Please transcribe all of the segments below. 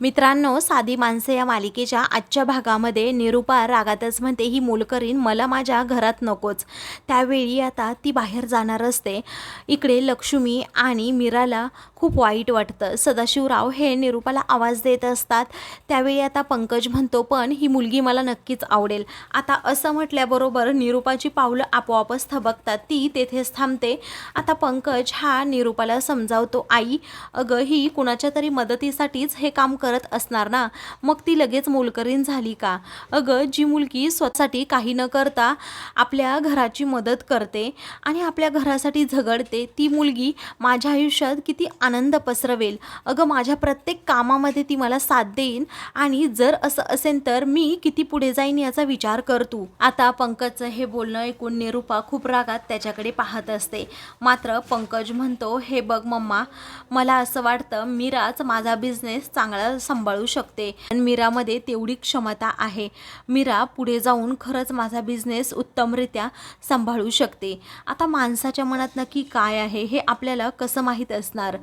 मित्रांनो साधी माणसं या मालिकेच्या आजच्या भागामध्ये निरुपा रागातच म्हणते ही मूलकरीन मला माझ्या घरात नकोच. त्यावेळी आता ती बाहेर जाणार असते. इकडे लक्ष्मी आणि मीराला खूप वाईट वाटतं. सदाशिवराव हे निरुपाला आवाज देत असतात. त्यावेळी आता पंकज म्हणतो पण ही मुलगी मला नक्कीच आवडेल. आता असं म्हटल्याबरोबर निरुपाची पावलं आपोआपच थबकतात. ती तेथेच थांबते. आता पंकज हा निरुपाला समजावतो आई अगं ही कुणाच्या तरी मदतीसाठीच हे काम करत असणार ना? मग ती लगेच मोलकरीण झाली का? अगं जी मुलगी स्वतःसाठी काही न करता आपल्या घराची मदत करते आणि आपल्या घरासाठी झगडते ती मुलगी माझ्या आयुष्यात किती आनंद पसरवेल. अगं माझ्या प्रत्येक कामामध्ये ती मला साथ देईन. आणि जर असं असेल तर मी किती पुढे जाईन याचा विचार करतो आता पंकजचं हे बोलणं ऐकून निरुपा खूप रागात त्याच्याकडे पाहत असते. मात्र पंकज म्हणतो हे बघ मम्मा मला असं वाटतं मीराच माझा बिझनेस चांगला सांभाळू शकते. आणि मीरामध्ये तेवढी क्षमता आहे. मीरा पुढे जाऊन खरंच माझा बिझनेस उत्तमरित्या सांभाळू शकते. आता माणसाच्या मनात नक्की काय आहे हे आपल्याला कसं माहीत असणार?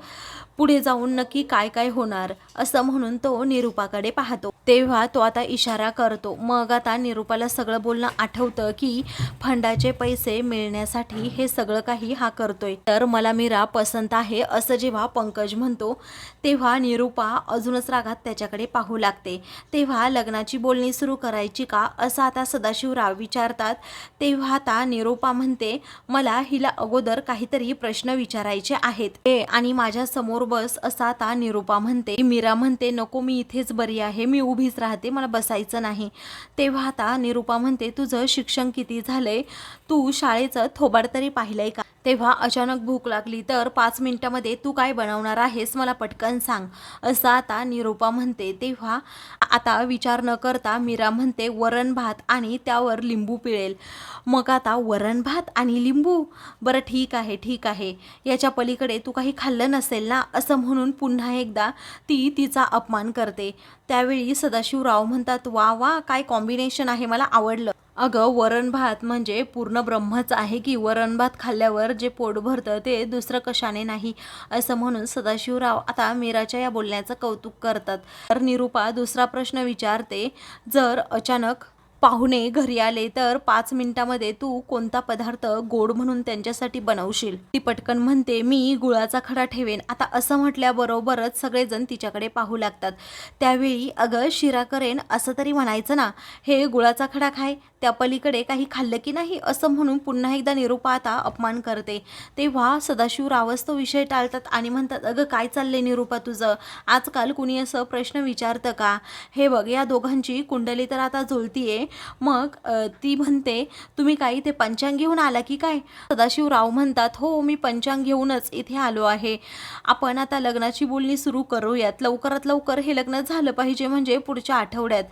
पुढे जाऊन नक्की काय काय होणार असं म्हणून तो निरुपाकडे पाहतो. तेव्हा तो आता इशारा करतो. मग आता निरुपाला सगळं बोलणं आठवतं की फंडाचे पैसे मिळण्यासाठी हे सगळं काही हा करतोय. तर मला मीरा पसंत आहे असं जेव्हा पंकज म्हणतो तेव्हा निरुपा अजूनच रागात त्याच्याकडे पाहू लागते. तेव्हा लग्नाची बोलणी सुरू करायची का असं आता सदाशिवराव विचारतात. तेव्हा आता निरुपा म्हणते मला हिला अगोदर काहीतरी प्रश्न विचारायचे आहेत. हे आणि माझ्या समोर बस असा आता निरुपा म्हणते. मीरा म्हणते नको मी इथेच बरी आहे. मी उभीच राहते. मला बसायचं नाही. तेव्हा आता निरुपा म्हणते तुझं शिक्षण किती झालंय? तू शाळेचं थोबाड तरी पाहिलंय का? तेव्हा अचानक भूक लागली तर पाच मिनिटामध्ये तू काय बनवणार आहेस मला पटकन सांग. असं आता निरोपा म्हणते. तेव्हा आता विचार न करता मीरा म्हणते वरण भात आणि त्यावर लिंबू पिळेल. मग आता वरण भात आणि लिंबू? बरं ठीक आहे ठीक आहे. याच्या पलीकडे तू काही खाल्लं नसेल ना? असं म्हणून पुन्हा एकदा ती तिचा अपमान करते. त्यावेळी सदाशिवराव म्हणतात वा वा काय कॉम्बिनेशन आहे. मला आवडलं. अगं वरण भात म्हणजे पूर्ण ब्रह्मच आहे की वरण भात खाल्ल्यावर जे पोट भरतं ते दुसरं कशाने नाही असं म्हणून सदाशिवराव आता मीराच्या या बोलण्याचं कौतुक करतात. तर निरुपा दुसरा प्रश्न विचारते जर अचानक पाहुणे घरी आले तर पाच मिनिटामध्ये तू कोणता पदार्थ गोड म्हणून त्यांच्यासाठी बनवशील? ती पटकन म्हणते मी गुळाचा खडा ठेवेन. आता असं म्हटल्याबरोबरच सगळेजण तिच्याकडे पाहू लागतात. त्यावेळी अगं शिरा करेन असं तरी म्हणायचं ना. हे गुळाचा खडा खाय. त्या पलीकडे काही खाल्लं की नाही? असं म्हणून पुन्हा एकदा निरुपा आता अपमान करते. तेव्हा सदाशिव रावस तो विषय टाळतात आणि म्हणतात अगं काय चाललंय निरुपा तुझं? आजकाल कुणी असं प्रश्न विचारतं का? हे बघ या दोघांची कुंडली तर आता जुळतीये मग ती म्हणते तुम्ही काही ते पंचांग घेऊन आला की काय? सदाशिव राव म्हणतात हो मी पंचांग घेऊनच इथे आलो आहे. आपण आता लग्नाची बोलणी सुरू करूयात. लवकरात लवकर हे लग्न झालं पाहिजे म्हणजे पुढच्या आठवड्यात.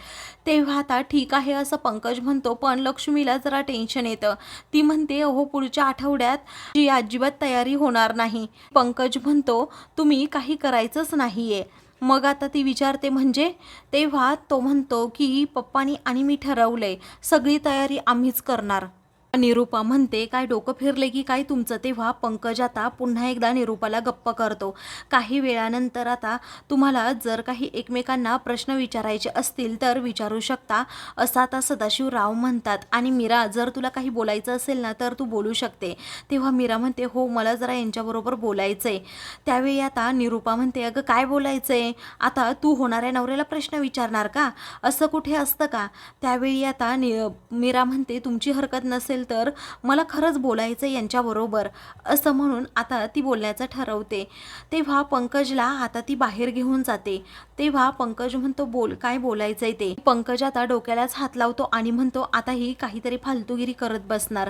तेव्हा आता ठीक आहे असं पंकज म्हणतो पण लक्ष्मीला जरा टेन्शन येतं. ती म्हणते अहो पुढच्या आठवड्यात जी अजिबात तयारी होणार नाही. पंकज म्हणतो तुम्ही काही करायचंच नाहीये. मग आता ती विचारते म्हणजे? तेव्हा तो म्हणतो की पप्पानी आणि मी ठरवलं आहे सगळी तयारी आम्हीच करणार. निरुपा म्हणते काय डोकं फिरले की काय तुमचं? तेव्हा पंकज आता पुन्हा एकदा निरुपाला गप्प करतो. काही वेळानंतर आता तुम्हाला जर काही एकमेकांना प्रश्न विचारायचे असतील तर विचारू शकता. असं आता सदाशिव राव म्हणतात. आणि मीरा जर तुला काही बोलायचं असेल ना तर तू बोलू शकते. तेव्हा मीरा म्हणते हो मला जरा यांच्याबरोबर बोलायचं आहे त्यावेळी आता निरुपा म्हणते अगं काय बोलायचं आहे आता तू होणाऱ्या नवऱ्याला प्रश्न विचारणार का? असं कुठे असतं का? त्यावेळी आता नि मीरा म्हणते तुमची हरकत नसेल तर मला खरंच बोलायचं आहे यांच्याबरोबर असं म्हणून आता ती बोलण्याचं ठरवते. तेव्हा पंकजला आता ती बाहेर घेऊन जाते. तेव्हा पंकज म्हणतो बोल काय बोलायचं आहे ते? पंकज आता डोक्यालाच हात लावतो आणि म्हणतो आता ही काहीतरी फालतूगिरी करत बसणार.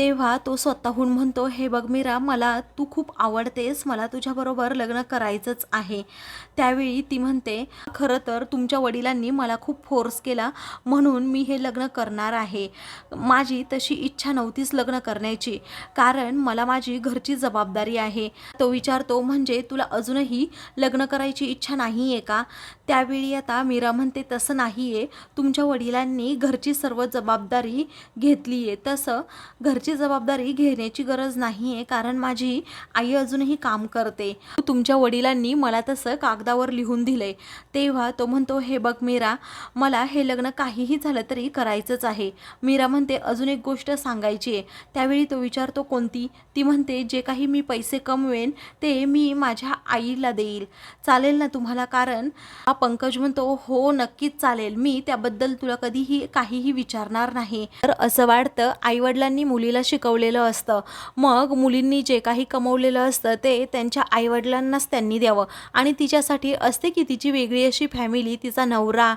तेव्हा तो स्वतःहून म्हणतो हे बघ मीरा मला तू खूप आवडतेस मला तुझ्याबरोबर लग्न करायचंच आहे. त्यावेळी ती म्हणते खरं तर तुमच्या वडिलांनी मला खूप फोर्स केला म्हणून मी हे लग्न करणार आहे. माझी तशी इच्छा नव्हतीच लग्न करण्याची कारण मला माझी घरची जबाबदारी आहे. तो विचारतो म्हणजे तुला अजूनही लग्न करायची इच्छा नाही आहे का? त्यावेळी आता मीरा म्हणते तसं नाही आहे तुमच्या वडिलांनी घरची सर्व जबाबदारी घेतली आहे तसं घरची याची जबाबदारी घेण्याची गरज नाही आहे कारण माझी आई अजूनही काम करते. तुमच्या वडिलांनी मला तसं कागदावर लिहून दिलंय. तेव्हा तो म्हणतो हे बघ मीरा मला हे लग्न काहीही झालं तरी करायचंच आहे. मीरा म्हणते अजून एक गोष्ट सांगायची आहे. त्यावेळी तो विचारतो कोणती? ती म्हणते जे काही मी पैसे कमवेन ते मी माझ्या आईला देईल. चालेल ना तुम्हाला कारण हा पंकज म्हणतो हो नक्कीच चालेल. मी त्याबद्दल तुला कधीही काहीही विचारणार नाही. तर असं वाटतं आईवडिलांनी मुलीला शिकवलेलं असतं. मग मुलींनी जे काही कमवलेलं असतं ते त्यांच्या आईवडिलांनाच त्यांनी द्यावं. आणि तिच्यासाठी असते की तिची वेगळी अशी फॅमिली तिचा नवरा.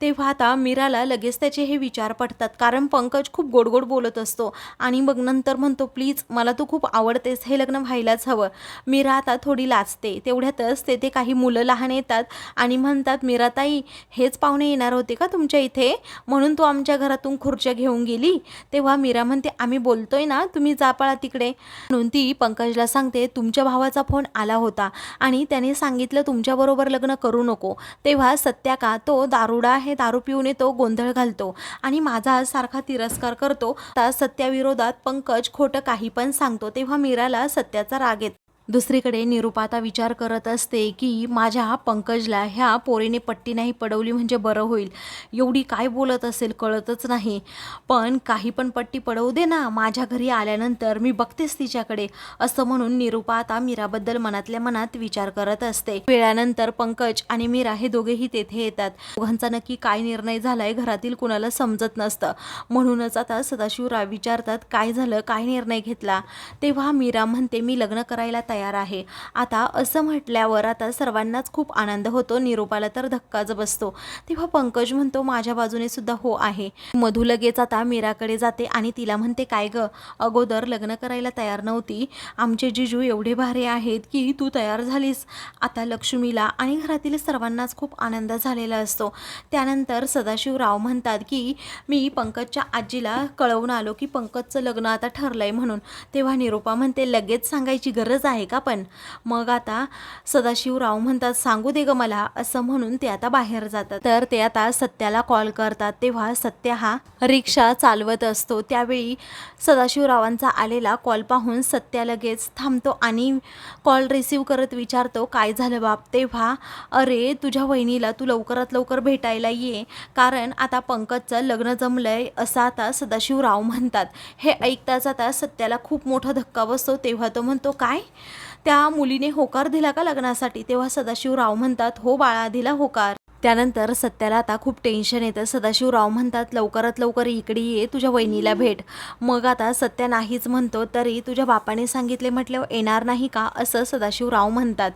तेव्हा आता मीराला लगेच त्याचे हे विचार पडतात. कारण पंकज खूप गोडगोड बोलत असतो. आणि मग नंतर म्हणतो प्लीज मला तू खूप आवडतेस. हे लग्न व्हायलाच हवं. मीरा आता थोडी लाचते तेवढ्यातच तेथे काही मुलं लहान येतात आणि म्हणतात मीराताई हेच पाहुणे येणार होते का तुमच्या इथे? म्हणून तू आमच्या घरातून खुर्च्या घेऊन गेली. तेव्हा मीरा म्हणते आम्ही बोल बोलतोय ना तुम्ही जा पळा तिकडे. म्हणून ती पंकजला सांगते तुमच्या भावाचा फोन आला होता आणि त्याने सांगितलं तुमच्याबरोबर लग्न करू नको. तेव्हा सत्या का तो दारुडा हे दारू पिऊन येतो गोंधळ घालतो आणि माझा सारखा तिरस्कार करतो. तर सत्याविरोधात पंकज खोटं काही पण सांगतो. तेव्हा मीराला सत्याचा राग येतो. दुसरीकडे निरुपाता विचार करत असते की माझ्या पंकजला ह्या पोरीने पट्टी नाही पडवली म्हणजे बरं होईल. एवढी काय बोलत असेल कळतच नाही. पण काही पण पट्टी पडवू दे ना. माझ्या घरी आल्यानंतर मी बघतेच तिच्याकडे. असं म्हणून निरुपाता मीराबद्दल मनातल्या मनात विचार करत असते. वेळानंतर पंकज आणि मीरा हे दोघेही तेथे येतात. दोघांचा नक्की काय निर्णय झालाय घरातील कुणाला समजत नसतं. म्हणूनच आता सदाशिवराव विचारतात काय झालं? काय निर्णय घेतला? तेव्हा मीरा म्हणते मी लग्न करायला तयार तयार आहे. आता असं म्हटल्यावर आता सर्वांनाच खूप आनंद होतो. निरूपाला तर धक्काच बसतो. तेव्हा पंकज म्हणतो माझ्या बाजूने सुद्धा हो आहे. मधू लगेच आता मीराकडे जाते आणि तिला म्हणते काय ग? अगोदर लग्न करायला तयार नव्हती. आमचे जिजू एवढे भारी आहेत की तू तयार झालीस. आता लक्ष्मीला आणि घरातील सर्वांनाच खूप आनंद झालेला असतो. त्यानंतर सदाशिवराव म्हणतात की मी पंकजच्या आजीला कळवून आलो की पंकजचं लग्न आता ठरलंय म्हणून. तेव्हा निरूपा म्हणते लगेच सांगायची गरज आहे का पण? मग आता सदाशिवराव म्हणतात सांगू दे ग मला असं म्हणून ते आता बाहेर जातात. तर ते आता सत्याला कॉल करतात. तेव्हा सत्य हा रिक्षा चालवत असतो. त्यावेळी सदाशिवरावांचा आलेला कॉल पाहून सत्या लगेच थांबतो आणि कॉल रिसीव करत विचारतो काय झालं बाप? तेव्हा अरे तुझ्या वहिनीला तू लवकरात लवकर भेटायला ये. कारण आता पंकजचं लग्न जमलंय असं आता सदाशिवराव म्हणतात. हे ऐकताच आता सत्याला खूप मोठा धक्का बसतो. तेव्हा तो म्हणतो काय? त्या मुलीने होकार दिला का लग्नासाठी? तेव्हा सदाशिवराव म्हणतात हो बाळा दिला होकार. त्यानंतर सत्याला आता खूप टेन्शन येतं. सदाशिवराव म्हणतात लवकरात लवकर इकडे ये तुझ्या वहिनीला भेट. मग आता सत्या नाहीच म्हणतो तरी तुझ्या बापाने सांगितले म्हटल्यावर येणार नाही का? असं सदाशिवराव म्हणतात.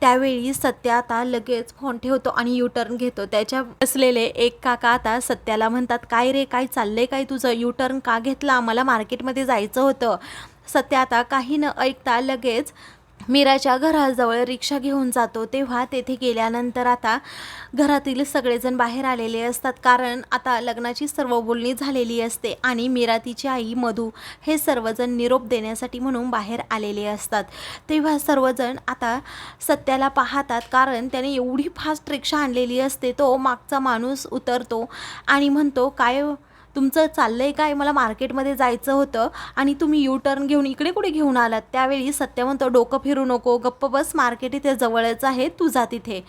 त्यावेळी सत्या आता लगेच फोन ठेवतो आणि युटर्न घेतो. त्याच्या बसलेले एक काका आता सत्याला म्हणतात काय रे काय चाललंय काय तुझं? युटर्न का घेतला? मला मार्केटमध्ये जायचं होतं. सत्या आता काही न ऐकता लगेच मीराच्या घराजवळ रिक्षा घेऊन जातो तेव्हा तेथे गेल्यानंतर आता घरातील सगळेजण बाहेर आलेले असतात. कारण आता लग्नाची सर्व बोलणी झालेली असते आणि मीरा तिची आई मधू हे सर्वजण निरोप देण्यासाठी म्हणून बाहेर आलेले असतात. तेव्हा सर्वजण आता सत्याला पाहतात. कारण त्याने एवढी फास्ट रिक्षा आणलेली असते तो मागचा माणूस उतरतो आणि म्हणतो काय तुमचं चाललंय काय? मला मार्केटमध्ये जायचं होतं आणि तुम्ही यू टर्न घेऊन इकडे कुठे घेऊन आलात? त्यावेळी सत्य म्हणतो डोकं फिरू नको गप्प बस मार्केट इथे जवळच आहे तू जा तिथे.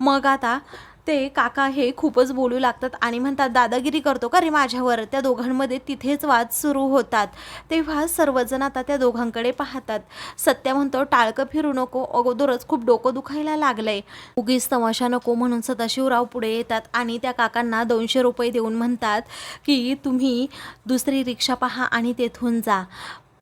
मग आता ते काका हे खूपच बोलू लागतात आणि म्हणतात दादागिरी करतो का रे माझ्यावर? त्या दोघांमध्ये तिथेच वाद सुरू होतात. तेव्हा सर्वजण आता त्या दोघांकडे पाहतात. सत्य म्हणतो टाळकं फिरू नको. अगोदरच खूप डोकं दुखायला लागलंय. उगीच तमाशा नको म्हणून सदाशिवराव पुढे येतात आणि त्या काकांना दोनशे रुपये देऊन म्हणतात की तुम्ही दुसरी रिक्षा पहा आणि तेथून जा.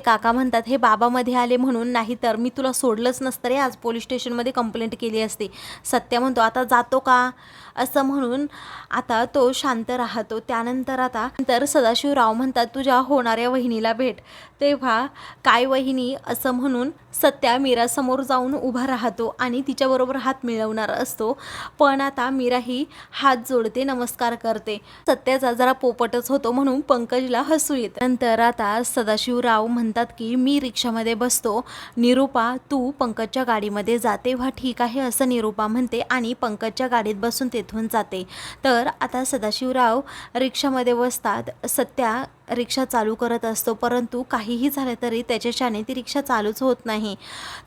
काका म्हणतात हे बाबामध्ये आले म्हणून नाही तर मी तुला सोडलंच नसतं रे. आज पोलीस स्टेशनमध्ये कंप्लेंट केली असते. सत्य म्हणतो आता जातो का? असं म्हणून आता तो शांत राहतो. त्यानंतर आता नंतर सदाशिवराव म्हणतात तुझ्या होणाऱ्या वहिनीला भेट. तेव्हा काय वहिनी? असं म्हणून सत्या मीरासमोर जाऊन उभा राहतो आणि तिच्याबरोबर हात मिळवणार असतो. पण आता मीरा ही हात जोडते नमस्कार करते. सत्याचा जरा पोपटच होतो म्हणून पंकजला हसू येत. नंतर आता सदाशिवराव म्हणतात म्हणतात की मी रिक्षामध्ये बसतो निरूपा तू पंकजच्या गाडीमध्ये जा तेव्हा ठीक आहे असं निरूपा म्हणते आणि पंकजच्या गाडीत बसून तेथून जाते. तर आता सदाशिवराव रिक्षामध्ये बसतात सत्या रिक्षा चालू करत असतो परंतु काहीही झालं तरी त्याच्याशाने ती रिक्षा चालूच होत नाही.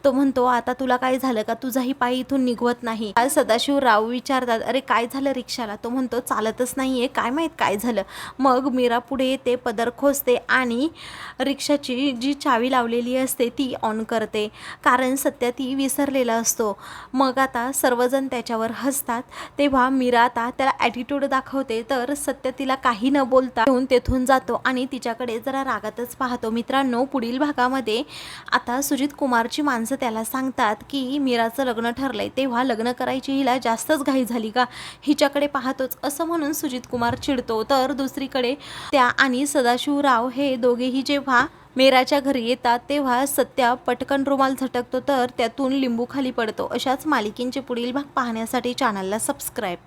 तो म्हणतो आता तुला काय झालं का? तुझाही पाय इथून निघवत नाही. सदाशिव सदाशिवराव विचारतात अरे काय झालं रिक्षाला? तो म्हणतो चालतच नाही आहे काय माहीत काय झालं? मग मीरा पुढे येते पदर खोचते आणि रिक्षाची जी चावी लावलेली असते ती ऑन करते. कारण सत्या ती विसरलेला असतो. मग आता सर्वजण त्याच्यावर हसतात. तेव्हा मीरा आता त्याला ॲटिट्यूड दाखवते तर सत्य तिला काही न बोलता घेऊन तेथून जातो आणि तिच्याकडे जरा रागातच पाहतो. मित्रांनो पुढील भागामध्ये आता सुजित कुमारची माणसं त्याला सांगतात की मीराचं लग्न ठरलंय तेव्हा लग्न करायची हिला जास्तच घाई झाली का? हिच्याकडे पाहतोच असं म्हणून सुजित कुमार चिडतो. तर दुसरीकडे त्या आणि सदाशिवराव हे दोघेही जेव्हा मेराच्या घरी येतात तेव्हा सत्या पटकन रुमाल झटकतो तर त्यातून लिंबू खाली पडतो. अशाच मालिकेंचे पुढील भाग पाहण्यासाठी चॅनलला सबस्क्राईब